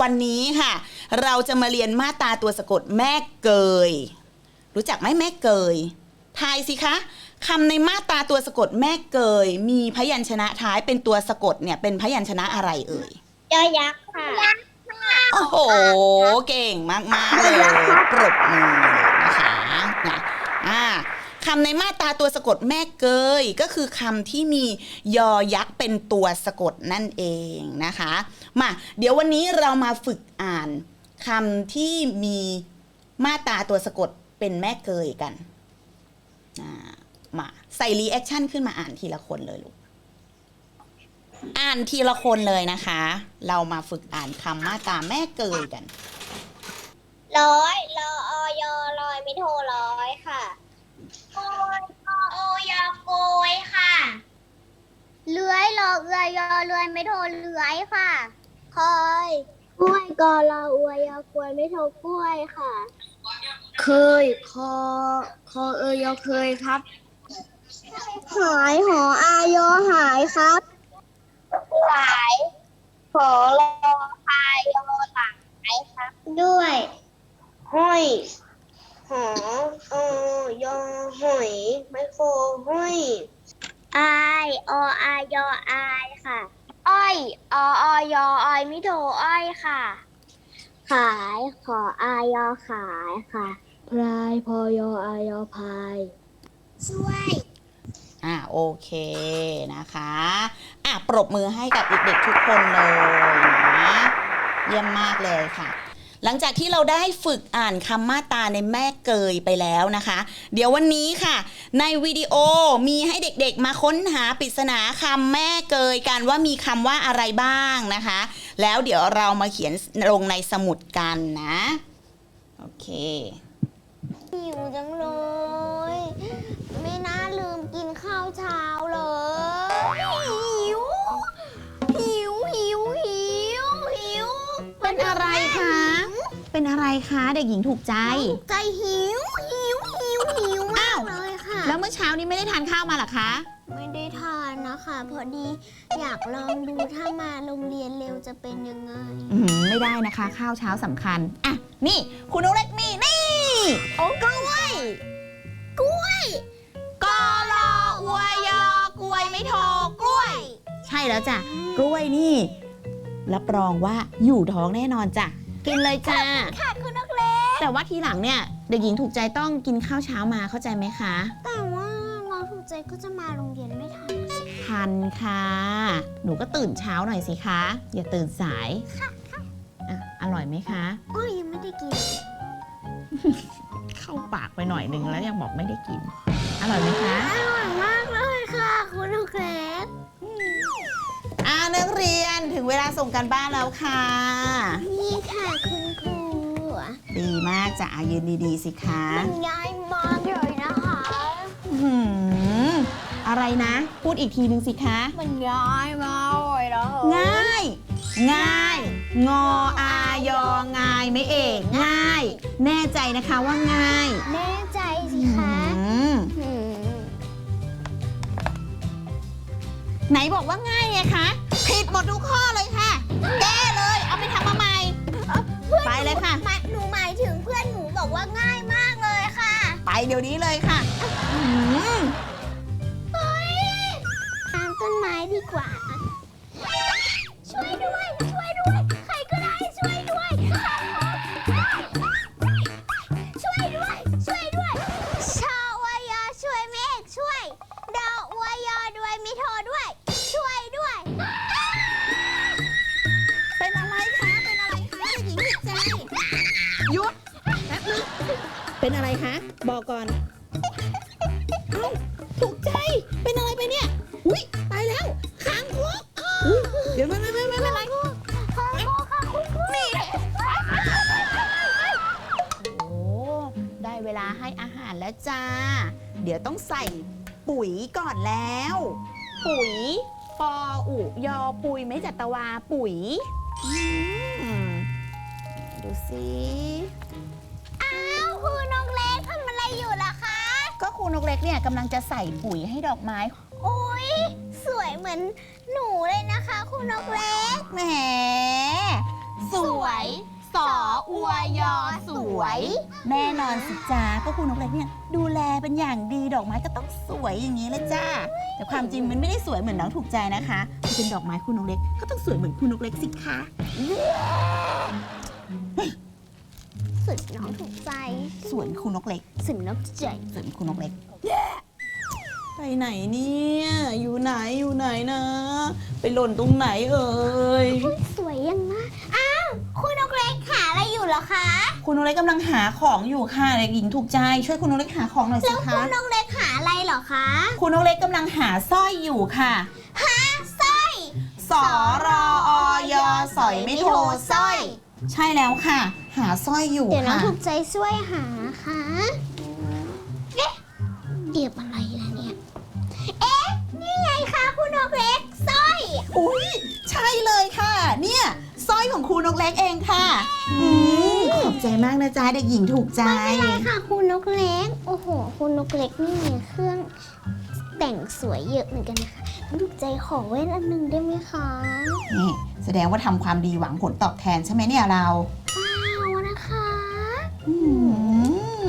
วันนี้ค่ะ เราจะมาเรียนมาตราตัวสะกดแม่เกย รู้จักไหมแม่เกยทายสิคะคำในมาตราตัวสะกดแม่เกย มีพยัญชนะท้ายเป็นตัวสะกดเนี่ยเป็นพยัญชนะอะไรเอ่ยยอยักษ์ค่ะโอ้โห เก่งมากๆเลยปรบมือนะคะนะอ่า คำในมาตราตัวสะกดแม่เกย ก็คือคำที่มียอยักษ์เป็นตัวสะกดนั่นเองนะคะมาเดี๋ยววันนี้เรามาฝึกอ่านคำที่มีมาตราตัวสะกดเป็นแม่เกยกันมาใส่รีแอคชั่นขึ้นมาอ่านทีละคนเลยลูกอ่านทีละคนเลยนะคะ เรามาฝึกอ่านคำมาตราแม่เกยกันร้อยรออยลอยไม่โทรร้อยค่ะ โกยกอโอยอโกยค่ะ เลื้อยรอเอือยอเลื้อยไม่โทรเลื้อยค่ะ คอยกล้วยกอรออวยยอกล้วยไม่โทรกล้วยค่ะ เคย คอ คอเอยอเคยครับ หายหออายอหายครับ หลายหอรอพายอหลายครับ ด้วยห้อยห อเอยอหอย ไมโครห้อยอายออายออายค่ะ อ้อยอออยอออยมิโทอ้อยค่ะ ขายขออายอขายค่ะพรายพอยออายอพายช่วย อ่าโอเคนะคะ อะปรบมือให้กับเด็กๆทุกคนเลยนะเยี่ยมมากเลยค่ะ หลังจากที่เราได้ฝึกอ่านคำมาตาในแม่เกยไปแล้วนะคะ เดี๋ยววันนี้ค่ะ ในวิดีโอมีให้เด็กๆมาค้นหาปริศนาคำแม่เกยกันว่ามีคำว่าอะไรบ้างนะคะ แล้วเดี๋ยวเรามาเขียนลงในสมุดกันนะ โอเคหิวจังเลย ไม่น่าลืมกินข้าวเช้า เป็นอะไรคะเด็กหญิงถูกใจใจหิวหิวหิวหิวมากอ้าวเลยค่ะ แล้วเมื่อเช้านี้ไม่ได้ทานข้าวมาเหรอคะ ไม่ได้ทานนะคะ พอดีอยากลองดูถ้ามาโรงเรียนเร็วจะเป็นยังไง อืมไม่ได้นะคะ ข้าวเช้าสำคัญ อะ นี่ คุณนุกเล็กนี่นี่โอ้กล้วยกล้วยกอรออวยยอกล้วยไม่โทกล้วย ใช่แล้วจ้ะ กล้วยนี่รับรองว่าอยู่ท้องแน่นอนจ้ะ กินเลยจ้า ค่ะคุณนักเล็ก แต่ว่าทีหลังเนี่ยเด็กหญิงถูกใจต้องกินข้าวเช้ามาเข้าใจไหมคะ แต่ว่าน้องถูกใจก็จะมาโรงเรียนไม่ทันนะสิ ทันค่ะ หนูก็ตื่นเช้าหน่อยสิคะ อย่าตื่นสายค่ะค่ะอะอร่อยไหมคะ โอ้ยยังไม่ได้กิน เข้าปากไปหน่อยนึงแล้วยังบอกไม่ได้กิน อร่อยไหมคะ อร่อยมากเลยค่ะ คุณนักเล็ก อ่านักเรียน ถึงเวลาส่งกันบ้านแล้วค่ะ นี่ค่ะคุณครูดีมากจ้ะอะยืนดีๆสิคะมันง่ายมากเลยนะคะอื้อหืออะไรนะ พูดอีกทีหนึ่งสิคะ มันง่ายมากเลยนะง่าย ง่าย งออายอง่ายไหม่เอกง่าย แน่ใจนะคะว่าง่ายแน่ใจสิคะอืมหืมไหนบอกว่าง่ายไงคะ ผิดหมดทุกข้อเลยค่ะ แก้เลย เอาไปทำมาใหม่ ไปเลยค่ะหมายหนูหมายถึงเพื่อนหนูบอกว่าง่ายมากเลยค่ะ ไปเดี๋ยวนี้เลยค่ะ อื้อหือเฮ้ยตามต้นไม้ดีกว่า เป็นอะไรคะบอกก่อน เอ้าถูกใจ เป็นอะไรไปเนี่ย อุ้ยตายแล้วค้างคกอุ๊ยเดี๋ยวไม่ไม่ไม่ไม่ไม่ไม่นี่โอ้ได้เวลาให้อาหารแล้วจ้า เดี๋ยวต้องใส่ปุ๋ยก่อนแล้ว ปุ๋ย ปออุยอปุยไม่จัตวาปุ๋ยอืมดูสิอ้าว คุณนกเล็กทำอะไรอยู่ล่ะคะ ก็ครูนกเล็กเนี่ยกำลังจะใส่ปุ๋ยให้ดอกไม้ โอ้ยสวยเหมือนหนูเลยนะคะคุณนกเล็ก แหม สวย สออวยอสวย แน่นอนสิจ้าก็คุณนกเล็กเนี่ยดูแลเป็นอย่างดีดอกไม้ก็ต้องสวยอย่างนี้เลยจ้า แต่ความจริงมันไม่ได้สวยเหมือนน้องถูกใจนะคะมันเป็นดอกไม้คุณนกเล็กก็ต้องสวยเหมือนคุณนกเล็กสิคะ สุดน้องถูกใจสวยคุณนกเล็กสุดน้องใจสวยคุณนกเล็ก ไปไหนเนี่ย อยู่ไหนอยู่ไหนนะ ไปหล่นตรงไหนเอ่ยสวยยังนะอ้าวคุณนกเล็กหาอะไรอยู่เหรอคะ คุณนกเล็กกำลังหาของอยู่ค่ะเด็กหญิงถูกใจ ช่วยคุณนกเล็กหาของหน่อยสิแล้วคะคุณนกเล็กหาอะไรเหรอคะคุณนกเล็กกำลังหาสร้อยอยู่ค่ะหาสร้อยสอรออยสอยไม่โทรสร้อย ใช่แล้วค่ะ หาสร้อยอยู่เดี๋ยวน้องค่ะ ถูกใจช่วยหาค่ะเอ๊ะเดียบอะไรล่ะเนี่ย เอ๊ะ นี่ไงคะคุณนกเล็กสร้อย อุ้ยใช่เลยค่ะ เนี่ยสร้อยของคุณนกเล็กเองค่ะอืมขอบใจมากนะจ๊ะเด็กหญิงถูกใจ ไม่เป็นไรค่ะคุณนกเล็ก โอ้โห คุณนกเล็กนี่มีเครื่องแต่งสวยเยอะเหมือนกันนะคะ ถูกใจขอเว้นอันหนึงได้ไหมคะนี่แสดงว่าทำความดีหวังผลตอบแทนใช่ไหมเนี่ยเราเอานะคะ อื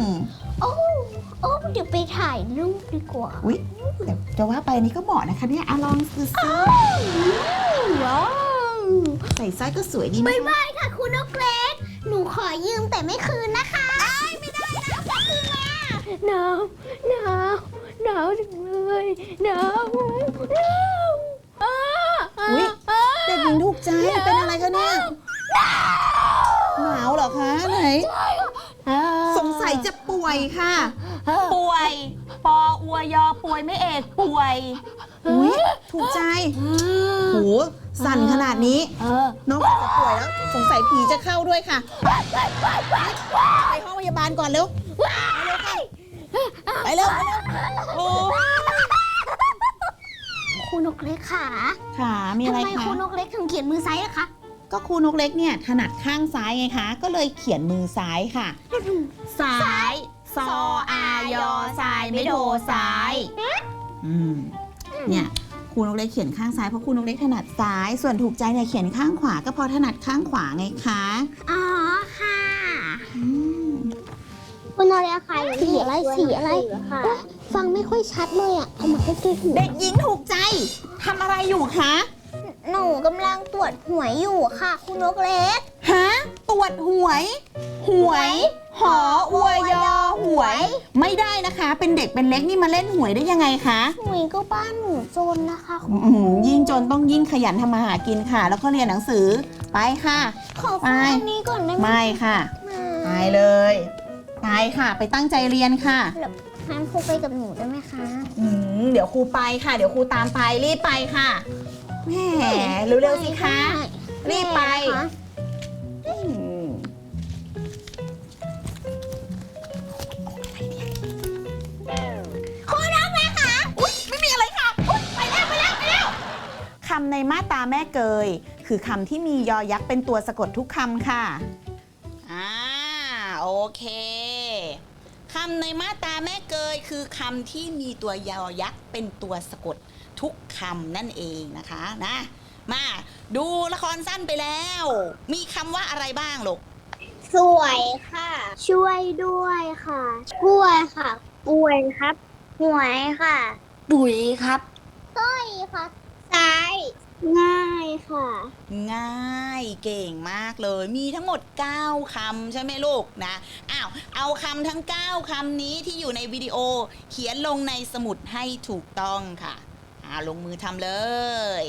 มโอ้โอ้เดี๋ยวไปถ่ายรูปดีกว่าอุ้ยแต่จะว่าไปนี่ก็เหมาะนะคะเนี่ยอะลองซื้ออ้าวว้าวใส่สร้อยก็สวยดีนะบายบายค่ะคุณนกเล็ก หนูขอยืมแต่ไม่คืนนะคะไม่ได้นะจะคืนมาหนาวหนาวหนาวจังเลยหนาวหนาวอ้า อุ้ย อ้า เด็กหญิงถูกใจเป็นอะไรคะเนี่ย หนาวเหรอคะไหนอ้าสงสัยจะป่วยค่ะอ้าป่วย ปออวยอป่วยไม่เอกป่วย อุ้ยถูกใจโหสั่นขนาดนี้เออน้องอาจจะป่วยแล้ว สงสัยผีจะเข้าด้วยค่ะ ไปห้องพยาบาลก่อนเร็ว ไปเร็วไปเร็วโอ้คุณนกเล็กค่ะขามีอะไรทำไมคะคุณนกเล็กถึงเขียนมือซ้ายล่ะคะ ก็ครูนกเล็กเนี่ยถนัดข้างซ้ายไงคะ ก็เลยเขียนมือซ้ายค่ะ ซ้ายซออายอซ้ายไม่โทซ้ายอืมเนี่ยครูนกเล็กเขียนข้างซ้ายเพราะครูนกเล็กถนัดซ้าย ส่วนถูกใจเนี่ยเขียนข้างขวา ก็เพราะถนัดข้างขวาไงคะอ๋อค่ะอืมคุณนกเล็กค่ะสีอะไรสีอะไรเอ๊ะฟังไม่ค่อยชัดเลยอะเอามาใกล้ๆหู เด็กหญิงถูกใจทำอะไรอยู่คะ หนูกำลังตรวจหวยอยู่ค่ะ คุณนกเล็ก ฮะตรวจหวย หวย หออวยอหวย ไม่ได้นะคะ เป็นเด็กเป็นเล็กนี่มาเล่นหวยได้ยังไงคะ หวยก็บ้านหนูจนนะคะอื้อหือยิ่งจนต้องยิ่งขยันทำมาหากินค่ะ แล้วก็เรียนหนังสือไปค่ะ ขอฟังไปอันนี้ก่อนได้ไหมไม่ค่ะไปเลยไปค่ะ ไปตั้งใจเรียนค่ะงั้นครูไปกับหนูได้ไหมคะ อืมเดี๋ยวครูไปค่ะ เดี๋ยวครูตามไปรีบไปค่ะ แหมเร็วๆสิคะ รีบไปแม่คะอืมคุณนกเล็กค่ะอุ๊ยไม่มีอะไรค่ะอุ๊ยไปแล้วไปแล้วไปแล้วคำในมาตราแม่เกย คือคำที่มียอยักษ์เป็นตัวสะกดทุกคำค่ะ อ่าโอเคคำในมาตราแม่เกย คือคำที่มีตัวยอยักษ์เป็นตัวสะกด ทุกคำนั่นเองนะคะนะมาดูละครสั้นไปแล้ว มีคำว่าอะไรบ้างลูกสวยค่ะ ช่วยด้วยค่ะช่วยค่ะป่วยครับหวยค่ะ ปุ๋ยครับต้อยค่ะซ้ายง่ายค่ะ ง่ายเก่งมากเลย มีทั้งหมด 9คำใช่ไหมลูกนะอ้าวเอาคำทั้ง 9คำนี้ที่อยู่ในวิดีโอ เขียนลงในสมุดให้ถูกต้องค่ะ อ่าลงมือทำเลย